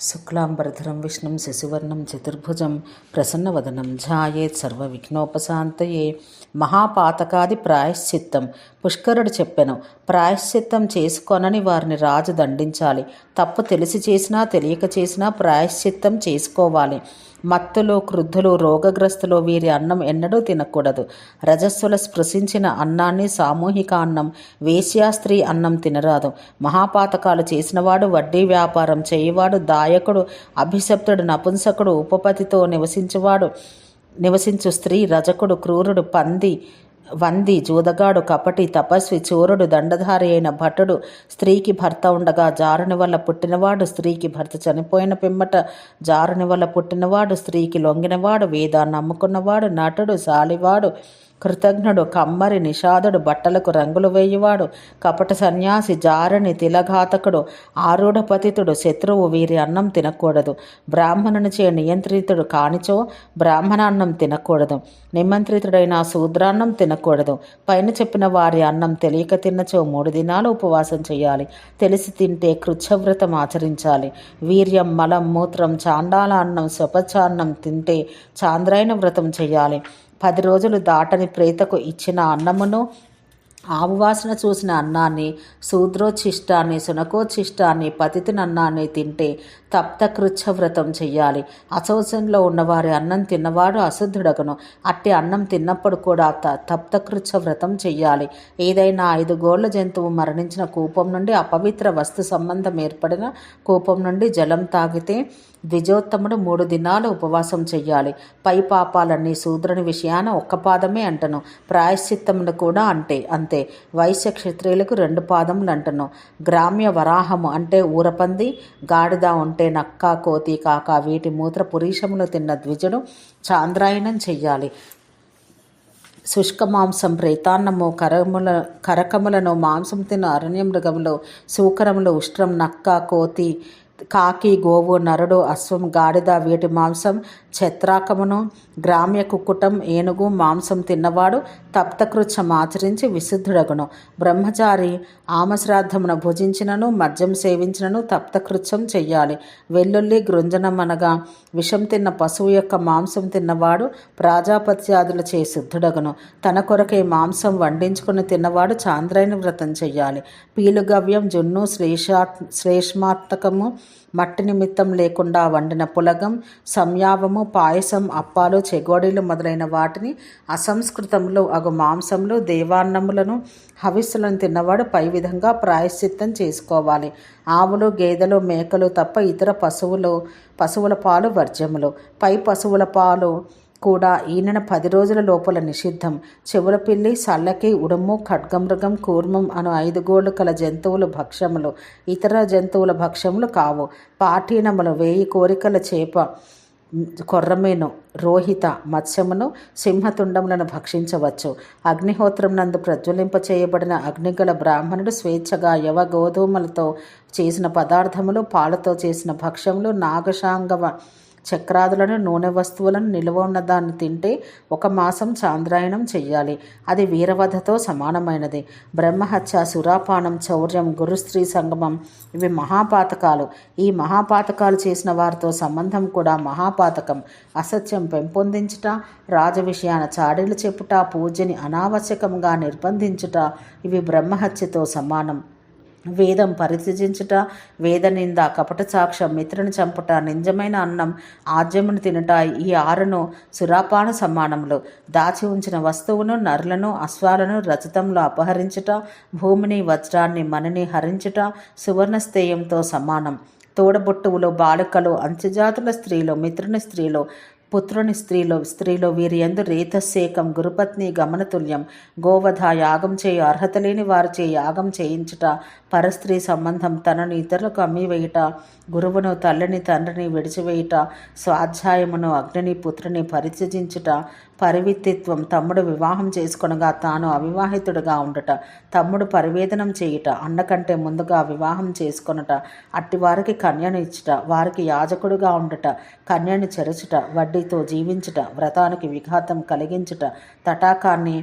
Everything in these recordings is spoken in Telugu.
శుక్లాంబరధరం విష్ణుం శశివర్ణం చతుర్భుజం ప్రసన్నవదనం ఝాయేత్ సర్వ విఘ్నోపశాంతయే మహాపాతకాది ప్రాయశ్చిత్తం. పుష్కరుడు చెప్పెను ప్రాయశ్చిత్తం చేసుకొనని వారిని రాజు దండించాలి. తప్పు తెలిసి చేసినా తెలియక చేసినా ప్రాయశ్చిత్తం చేసుకోవాలి. మత్తులు క్రుద్ధులు రోగగ్రస్తులు వీరి అన్నం ఎన్నడూ తినకూడదు. రజస్సుల స్పృశించిన అన్నాన్ని సామూహిక అన్నం వేశ్యాస్త్రీ అన్నం తినరాదు. మహాపాతకాలు చేసినవాడు వడ్డీ వ్యాపారం చేయవాడు నాయకుడు అభిశప్తుడు నపుంసకుడు ఉపపతితో నివసించువాడు. నివసించు స్త్రీ రజకుడు క్రూరుడు పంది వంది జూదగాడు కపటి తపస్వి చోరుడు దండధారి అయిన భటుడు. స్త్రీకి భర్త ఉండగా జారుని వల్ల పుట్టినవాడు. స్త్రీకి భర్త చనిపోయిన పిమ్మట జారుని వల్ల పుట్టినవాడు. స్త్రీకి లొంగినవాడు. వేదాన్ని నమ్ముకున్నవాడు నటుడు సాలివాడు. కృతజ్ఞుడు కమ్మరి నిషాదుడు బట్టలకు రంగులు వేయువాడు కపట సన్యాసి జారని తిలఘాతకుడు ఆరూఢపతితుడు శత్రువు వీరి అన్నం తినకూడదు. బ్రాహ్మణునిచే నియంత్రితుడు కానిచో బ్రాహ్మణాన్నం తినకూడదు. నిమంత్రితుడైన శూద్రాన్నం తినకూడదు. పైన చెప్పిన వారి అన్నం తెలియక తిన్నచో మూడు దినాలు ఉపవాసం చేయాలి. తెలిసి తింటే కృచ్ఛవ్రతం ఆచరించాలి. వీర్యం మలం మూత్రం చాండాల అన్నం స్వపచాన్నం తింటే చాంద్రాయణ వ్రతం చేయాలి. పది రోజులు దాటని ప్రేతకు ఇచ్చిన అన్నమును ఆవు వాసన చూసిన అన్నాన్ని శూద్రోచ్ఛిష్టాన్ని సునకోచ్ఛిష్టాన్ని పతితిన అన్నాన్ని తింటే తప్తకృచ్ఛ వ్రతం చెయ్యాలి. అశౌచంలో ఉన్నవారి అన్నం తిన్నవాడు అశుద్ధుడగను. అట్టి అన్నం తిన్నప్పుడు కూడా త తప్తకృచ్ఛ వ్రతం చెయ్యాలి. ఏదైనా ఐదు గోళ్ళ జంతువు మరణించిన కూపం నుండి అపవిత్ర వస్తు సంబంధం ఏర్పడిన కూపం నుండి జలం తాగితే ద్విజోత్తముడు మూడు దినాలు ఉపవాసం చెయ్యాలి. పై పాపాలన్నీ శూద్రుని విషయాన ఒక్క పాదమే అంటను. ప్రాయశ్చిత్తమును కూడా అంటే అంతే. వైశ్య క్షత్రియులకు రెండు పాదములు అంటను. గ్రామ్య వరాహము అంటే ఊరపంది గాడిద ఉంటే నక్క కోతి కాక వీటి మూత్ర పురీషములు తిన్న ద్విజుడు చాంద్రాయణం చెయ్యాలి. శుష్క మాంసం ప్రేతాన్నము కరముల కరకములను మాంసం తిన్న అరణ్య మృగములు సూకరములు ఉష్ట్రం నక్క కోతి కాకి గోవు నరుడు అశ్వం గాడిద వీటి మాంసం ఛత్రాకమును గ్రామ్య కుక్కుటం ఏనుగు మాంసం తిన్నవాడు తప్తకృత్యం ఆచరించి విశుద్ధుడగును. బ్రహ్మచారి ఆమశ్రాద్ధమున భుజించినను మద్యం సేవించినను తప్తకృత్యం చెయ్యాలి. వెల్లుల్లి గృంజనం అనగా విషం తిన్న పశువు యొక్క మాంసం తిన్నవాడు ప్రాజాపత్యాదులు చే శుద్ధుడగును. తన కొరకే మాంసం వండించుకుని తిన్నవాడు చాంద్రాయణ వ్రతం చెయ్యాలి. పీలుగవ్యం జున్ను శ్రేషా శ్రేష్మాత్మకము మట్టి నిమిత్తం లేకుండా వండిన పులగం సంయావము పాయసం అప్పాలు చెగోడీలు మొదలైన వాటిని అసంస్కృతంలో అగు మాంసములు దేవాన్నములను హవిస్సులను తిన్నవాడు పై విధంగా ప్రాయశ్చిత్తం చేసుకోవాలి. ఆవులు గేదెలు మేకలు తప్ప ఇతర పశువులు పశువుల పాలు వర్జ్యములు. పై పశువుల పాలు కూడా ఈయన పది రోజుల లోపల నిషిద్ధం. చివరపిల్లి సల్లకి ఉడుము ఖడ్గమృగం కూర్మం అను ఐదు గోళ్ళు కల జంతువులు భక్ష్యములు. ఇతర జంతువుల భక్ష్యములు కావు. పాఠీనములు వేయి కోరికల చేప కొర్రమేను రోహిత మత్స్యమును సింహతుండములను భక్షించవచ్చు. అగ్నిహోత్రం నందు ప్రజ్వలింప చేయబడిన అగ్నిగల బ్రాహ్మణుడు స్వేచ్ఛగా యవ గోధుమలతో చేసిన పదార్థములు పాలతో చేసిన భక్ష్యములు నాగశాంగవ చక్రాదులను నూనె వస్తువులను నిల్వ ఉన్నదాన్ని తింటే ఒక మాసం చాంద్రాయణం చెయ్యాలి. అది వీరవధతో సమానమైనది. బ్రహ్మహత్య సురాపానం చౌర్యం గురుస్త్రీ సంగమం ఇవి మహాపాతకాలు. ఈ మహాపాతకాలు చేసిన వారితో సంబంధం కూడా మహాపాతకం. అసత్యం పెంపొందించుట రాజ విషయాన చాడీలు చెప్పుట పూజని అనావశ్యకంగా నిర్బంధించుట ఇవి బ్రహ్మహత్యతో సమానం. వేదం పరిత్యజించుట వేద నింద కపట సాక్ష్యం మిత్రుని చంపుట నిజమైన అన్నం ఆద్యమును తినుట ఈ ఆరును సురాపాన సమానములు. దాచి ఉంచిన వస్తువును నరులను అశ్వాలను రజతంలో అపహరించుట భూమిని వజ్రాన్ని మనని హరించుట సువర్ణస్థేయంతో సమానం. తోడబొట్టువులు బాలికలు అంత్యజాతుల స్త్రీలు మిత్రుని స్త్రీలు పుత్రుని స్త్రీలో స్త్రీలో వీరి ఎందు రేతశేకం గురుపత్ని గమనతుల్యం. గోవధ యాగం చేయు అర్హత లేని వారిచే యాగం చేయించుట పరస్త్రీ సంబంధం తనను ఇతరులకు అమ్మివేయుట గురువును తల్లిని తండ్రిని విడిచివేయుట స్వాధ్యాయమును అగ్నిని పుత్రుని పరిత్యజించుట పరివిత్తిత్వం తమ్ముడు వివాహం చేసుకొనగా తాను అవివాహితుడుగా ఉండుట తమ్ముడు పరివేదనం చేయుట అన్నకంటే ముందుగా వివాహం చేసుకొనుట అట్టివారికి కన్యను ఇచ్చుట వారికి యాజకుడుగా ఉండుట కన్యను చెరచుట వడ్డీతో జీవించుట వ్రతానికి విఘాతం కలిగించుట తటాకాన్ని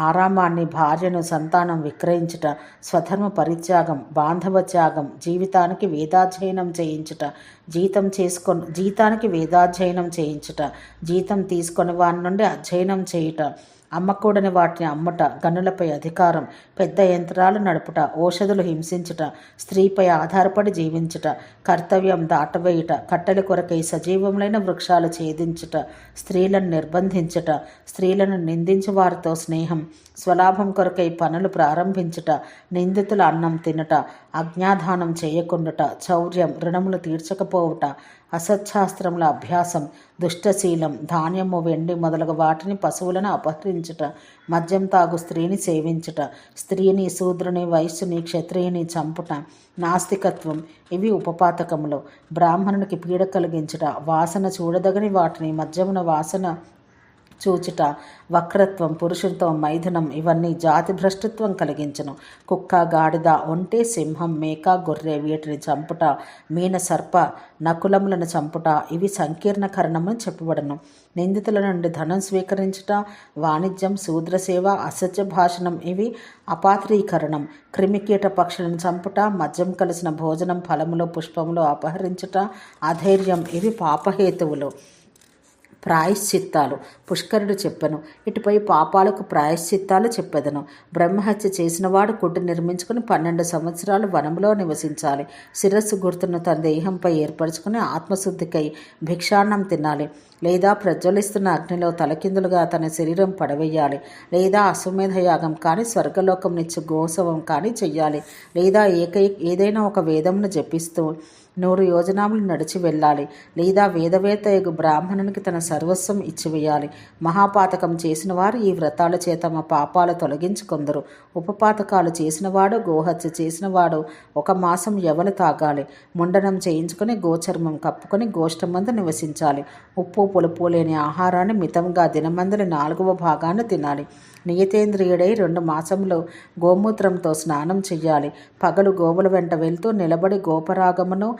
ఆరామాన్ని భార్యను సంతానం విక్రయించుట స్వధర్మ పరిత్యాగం బాంధవ త్యాగం జీవితానికి వేదాధ్యయనం చేయించుట జీతం చేసుకొని జీతానికి వేదాధ్యయనం చేయించుట జీతం తీసుకొని వారి నుండి అధ్యయనం చేయుట అమ్మకూడని వాటిని అమ్ముట గనులపై అధికారం పెద్ద యంత్రాలు నడుపుట ఔషధులు హింసించుట స్త్రీపై ఆధారపడి జీవించుట కర్తవ్యం దాటవేయుట కట్టెల కొరకై సజీవములైన వృక్షాలు ఛేదించుట స్త్రీలను నిర్బంధించుట స్త్రీలను నిందించు వారితో స్నేహం స్వలాభం కొరకై పనులు ప్రారంభించుట నిందితుల అన్నం తినుట అజ్ఞాధానం చేయకుండుట చౌర్యం రుణములు తీర్చకపోవుట అసత్శాస్త్రముల అభ్యాసం దుష్టశీలం ధాన్యము వెండి మొదలగు వాటిని పశువులను అపహరించుట మద్యం తాగు స్త్రీని సేవించుట స్త్రీని శూద్రుని వయస్సుని క్షత్రియుని చంపుట నాస్తికత్వం ఇవి ఉపపాతకములు. బ్రాహ్మణునికి పీడ కలిగించుట వాసన చూడదగని వాటిని మద్యమున వాసన చూచుట వక్రత్వం పురుషులతో మైథునం ఇవన్నీ జాతి భ్రష్టత్వం కలిగించను. కుక్క గాడిద ఒంటే సింహం మేక గొర్రె వీటిని చంపుట మీన సర్ప నకులములను చంపుట ఇవి సంకీర్ణ కరణమని చెప్పబడను. నిందితుల నుండి ధనం స్వీకరించుట వాణిజ్యం శూద్రసేవ అసత్య భాషణం ఇవి అపాత్రీకరణం. క్రిమికీట పక్షులను చంపుట మద్యం కలిసిన భోజనం ఫలములు పుష్పములు అపహరించుట అధైర్యం ఇవి పాపహేతువులు. ప్రాయశ్చిత్తాలు. పుష్కరుడు చెప్పెను ఇటుపై పాపాలకు ప్రాయశ్చిత్తాలు చెప్పెదను. బ్రహ్మహత్య చేసినవాడు కుట్టు నిర్మించుకుని పన్నెండు సంవత్సరాలు వనంలో నివసించాలి. శిరస్సు గుర్తును తన దేహంపై ఏర్పరచుకుని ఆత్మశుద్ధికై భిక్షాన్నం తినాలి. లేదా ప్రజ్వలిస్తున్న అగ్నిలో తలకిందులుగా తన శరీరం పడవేయాలి. లేదా అశ్వమేధ యాగం కానీ స్వర్గలోకం నిచ్చు గోసవం కానీ చెయ్యాలి. లేదా ఏకై ఏదైనా ఒక వేదమును జపిస్తూ నూరు యోజనాములు నడిచి వెళ్ళాలి. లేదా వేదవేత్త యగు బ్రాహ్మణునికి తన సర్వస్వం ఇచ్చివేయాలి మహాపాతకం చేసిన వారు ఈ వ్రతాల చేత తమ పాపాలు తొలగించుకొందరు. ఉపపాతకాలు చేసినవాడు గోహత్య చేసినవాడు ఒక మాసం ఎవలు తాగాలి. ముండనం చేయించుకొని గోచర్మం కప్పుకొని గోష్టమందు నివసించాలి. ఉప్పు పులుపు లేని ఆహారాన్ని మితంగా దినమందుని నాలుగవ భాగాన్ని తినాలి. నియతేంద్రియుడై రెండు మాసంలో గోమూత్రంతో స్నానం చెయ్యాలి. పగలు గోవుల వెంట వెళ్తూ నిలబడి గోపరాగమును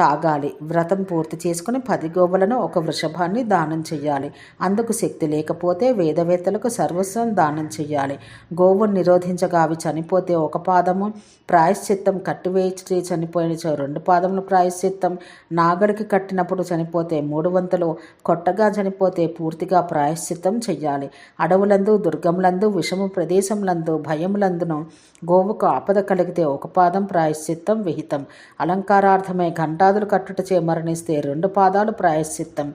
తాగాలి. వ్రతం పూర్తి చేసుకుని పది గోవులను ఒక వృషభాన్ని దానం చేయాలి అందుకు శక్తి లేకపోతే వేదవేత్తలకు సర్వస్వం దానం చేయాలి గోవును నిరోధించగా అవి చనిపోతే ఒక పాదము ప్రాయశ్చిత్తం కట్టివేచి చనిపోయిన చో రెండు పాదములు ప్రాయశ్చిత్తం. నాగడికి కట్టినప్పుడు చనిపోతే మూడు వంతులు కొట్టగా చనిపోతే పూర్తిగా ప్రాయశ్చిత్తం చెయ్యాలి. అడవులందు దుర్గములందు విషము ప్రదేశములందు భయములందును గోవుకు ఆపద కలిగితే ఒక పాదం ప్రాయశ్చిత్తం విహితం. అలంకారార్థమే ఘంటా ఘంటాదులు కట్టుటచే మరణిస్తే రెండు పాదాలు ప్రాయశ్చిత్తం.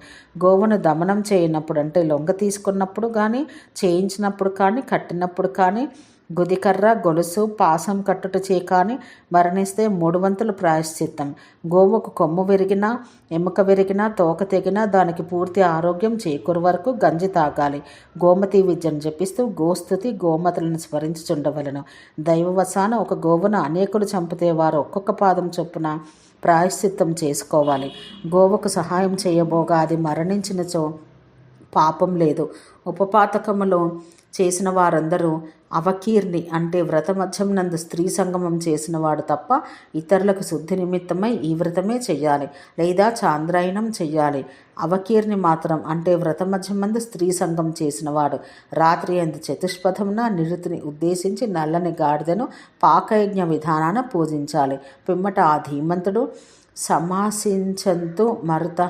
గోవును దమనం చేయనప్పుడు అంటే లొంగ తీసుకున్నప్పుడు కానీ చేయించినప్పుడు కానీ కట్టినప్పుడు కానీ గుదికర్ర గొలుసు పాసం కట్టుట చేకాని మరణిస్తే మూడు వంతులు ప్రాయశ్చిత్తం. గోవుకు కొమ్ము విరిగినా ఎముక విరిగినా తోక తెగినా దానికి పూర్తి ఆరోగ్యం చేకూరు వరకు గంజి తాగాలి. గోమతి విద్యను జపిస్తూ గోస్తుతి గోమతులను స్మరించుచుండవలను. దైవవశాన ఒక గోవును అనేకులు చంపితే వారు ఒక్కొక్క పాదం చొప్పున ప్రాయశ్చిత్తం చేసుకోవాలి. గోవుకు సహాయం చేయబోగా అది మరణించినచో పాపం లేదు. ఉపపాతకములో చేసిన వారందరూ అవకీర్ణి అంటే వ్రతమధ్యం నందు స్త్రీ సంగమం చేసిన వాడు తప్ప ఇతరులకు శుద్ధి నిమిత్తమై ఈ వ్రతమే చెయ్యాలి లేదా చాంద్రాయణం చెయ్యాలి అవకీర్ణి మాత్రం అంటే వ్రతమధ్యం మందు స్త్రీ సంగం చేసినవాడు రాత్రి అందు చతుష్పథమున నిరుతిని ఉద్దేశించి నల్లని గాడిదను పాకయజ్ఞ విధానాన పూజించాలి. పిమ్మట ఆ ధీమంతుడు సమాసించంతు మరుత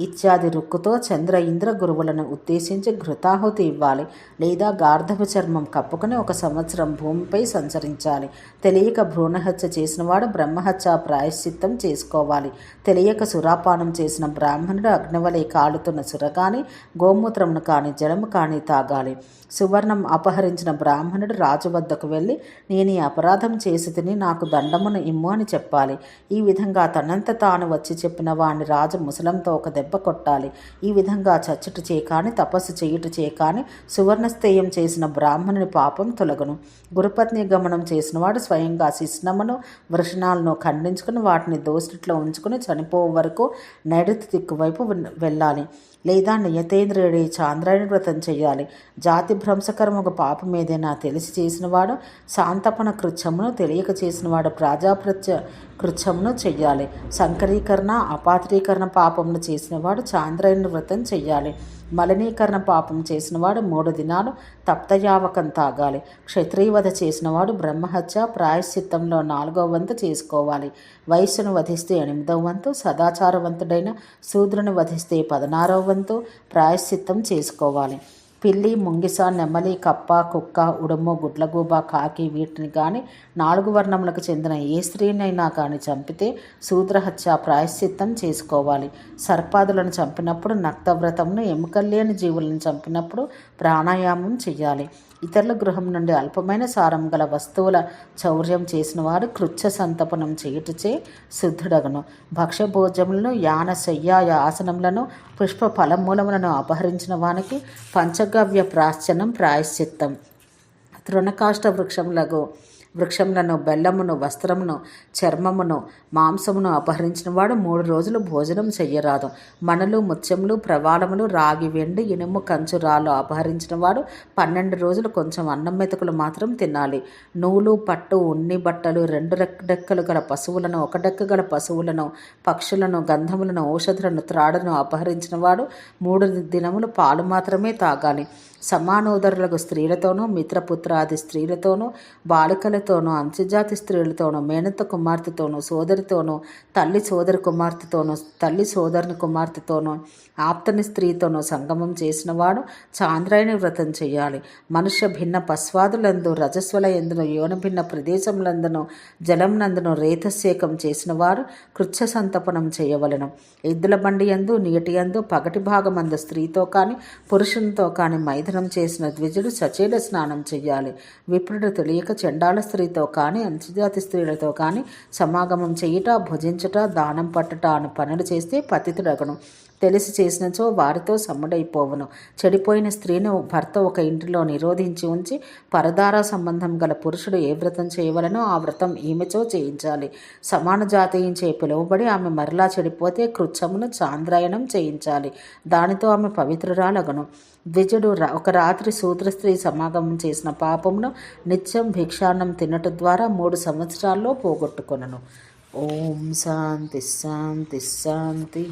ఇత్యాది రుక్కుతో చంద్ర ఇంద్ర గురువులను ఉద్దేశించి ఘృతాహుతి ఇవ్వాలి లేదా గార్ధవ చర్మం కప్పుకొని ఒక సంవత్సరం భూమిపై సంచరించాలి. తెలియక భ్రూణహత్య చేసినవాడు బ్రహ్మహత్య ప్రాయశ్చిత్తం చేసుకోవాలి. తెలియక సురాపానం చేసిన బ్రాహ్మణుడు అగ్నివలే కాలుతున్న సుర కానీ గోమూత్రమును కానీ జలము కానీ తాగాలి. సువర్ణం అపహరించిన బ్రాహ్మణుడు రాజు వద్దకు వెళ్ళి నేను ఈ అపరాధం చేసి తిని నాకు దండమును ఇమ్ము అని చెప్పాలి. ఈ విధంగా తనంత తాను వచ్చి చెప్పిన వాణ్ణి రాజు ముసలంతో ఒక దెబ్బ కొట్టాలి. ఈ విధంగా చచ్చుట చేయకాని తపస్సు చేయుట చేయకాని సువర్ణస్థేయం చేసిన బ్రాహ్మణుని పాపం తొలగను. గురుపత్ని గమనం చేసినవాడు స్వయంగా శిష్ణమును వృషణాలను ఖండించుకుని వాటిని దోసిట్లో ఉంచుకుని చనిపోవు వరకు నైరుతి దిక్కు వైపు వెళ్ళాలి. లేదా నియతేంద్రుడి చాంద్రాయణ వ్రతం చేయాలి. జాతి భ్రంశకరం ఒక పాపం ఏదైనా తెలిసి చేసినవాడు శాంతపన కృత్యమును తెలియక చేసినవాడు ప్రాజాప్రత్య కృత్యమును చెయ్యాలి. సంకరీకరణ అపాత్రీకరణ పాపమును చేసినవాడు చాంద్రాయణ వ్రతం చెయ్యాలి. మలినీకరణ పాపం చేసినవాడు మూడు దినాలు తప్తయావకం తాగాలి. క్షత్రియవధ చేసినవాడు బ్రహ్మహత్య ప్రాయశ్చిత్తంలో నాలుగవ వంతు చేసుకోవాలి. వయస్సును వధిస్తే ఎనిమిదవ వంతు సదాచారవంతుడైన శూద్రుని వధిస్తే పదనారవ వంతు ప్రాయశ్చిత్తం చేసుకోవాలి. పిల్లి ముంగిస నెమలి కప్ప కుక్క ఉడుము గుడ్లగూబ కాకి వీటిని కానీ నాలుగు వర్ణములకు చెందిన ఏ స్త్రీనైనా కానీ చంపితే శూద్రహత్య ప్రాయశ్చిత్తం చేసుకోవాలి. సర్పాదులను చంపినప్పుడు నక్తవ్రతమును ఎముకల్లేని జీవులను చంపినప్పుడు ప్రాణాయామం చేయాలి ఇతరుల గృహం నుండి అల్పమైన సారం గల వస్తువుల చౌర్యం చేసిన వాడు కృత్య సంతపనం చేయుటచే శుద్ధుడగను భక్ష్యభోజములను యాన శయ్యాయ ఆసనములను పుష్ప ఫలమూలములను అపహరించిన వానికి పంచగవ్య ప్రాశ్చనం ప్రాయశ్చిత్తం. తృణకాష్ట వృక్షములకు వృక్షములను బెల్లమును వస్త్రమును చర్మమును మాంసమును అపహరించిన వాడు మూడు రోజులు భోజనం చెయ్యరాదు. మనలు ముత్యములు ప్రవాళములు రాగి వెండి ఇనుము కంచు రాళ్ళు అపహరించిన వాడు పన్నెండు రోజులు కొంచెం అన్నం మెతుకులు మాత్రం తినాలి. నూలు పట్టు ఉన్ని బట్టలు రెండు డెక్కలు గల పశువులను ఒక డెక్క గల పశువులను పక్షులను గంధములను ఔషధులను త్రాడను అపహరించిన వాడు మూడు దినములు పాలు మాత్రమే తాగాలి. సమానోదరులకు స్త్రీలతోనూ మిత్రపుత్రాది స్త్రీలతోనూ బాలికలతోనూ అంత్యజాతి స్త్రీలతోనూ మేనత కుమార్తెతోనూ సోదరితోనూ తల్లి సోదరి కుమార్తెతోనూ తల్లి సోదరుని కుమార్తెతోనూ ఆప్తని స్త్రీతోనూ సంగమం చేసినవాడు చాంద్రాయణి వ్రతం చేయాలి. మనుష్య భిన్న పశ్వాదులందు రజస్వల ఎందును యోన భిన్న ప్రదేశములందును జలం నందును రేతశేకం చేసిన వారు కృత్య సంతపనం చేయవలను. ఎద్దుల బండి ఎందు నీటి ఎందు పగటి భాగమందు స్త్రీతో కానీ పురుషునితో కానీ మైథనం చేసిన ద్విజుడు సచేల స్నానం చేయాలి విప్రుడు తెలియక చండాల స్త్రీతో కానీ అంచుజాతి స్త్రీలతో కానీ సమాగమం చేయుట భుజించుట దానం పట్టుట అను పనులు చేస్తే పతితుడగను. తెలిసి చేసినచో వారితో సమ్ముడైపోవును. చెడిపోయిన స్త్రీని భర్త ఒక ఇంటిలో నిరోధించి ఉంచి పరదార సంబంధం గల పురుషుడు ఏ వ్రతం చేయవలనో ఆ వ్రతం ఈమెచో చేయించాలి. సమాన జాతీయించే పిలువబడి ఆమె మరలా చెడిపోతే కృత్యమును చాంద్రాయణం చేయించాలి. దానితో ఆమె పవిత్రురాలగను. ద్విజుడు ఒక రాత్రి సూత్ర స్త్రీ సమాగమం చేసిన పాపమును నిత్యం భిక్షాన్నం తినట ద్వారా మూడు సంవత్సరాల్లో పోగొట్టుకొనను. ఓం శాంతి శాంతి శాంతి.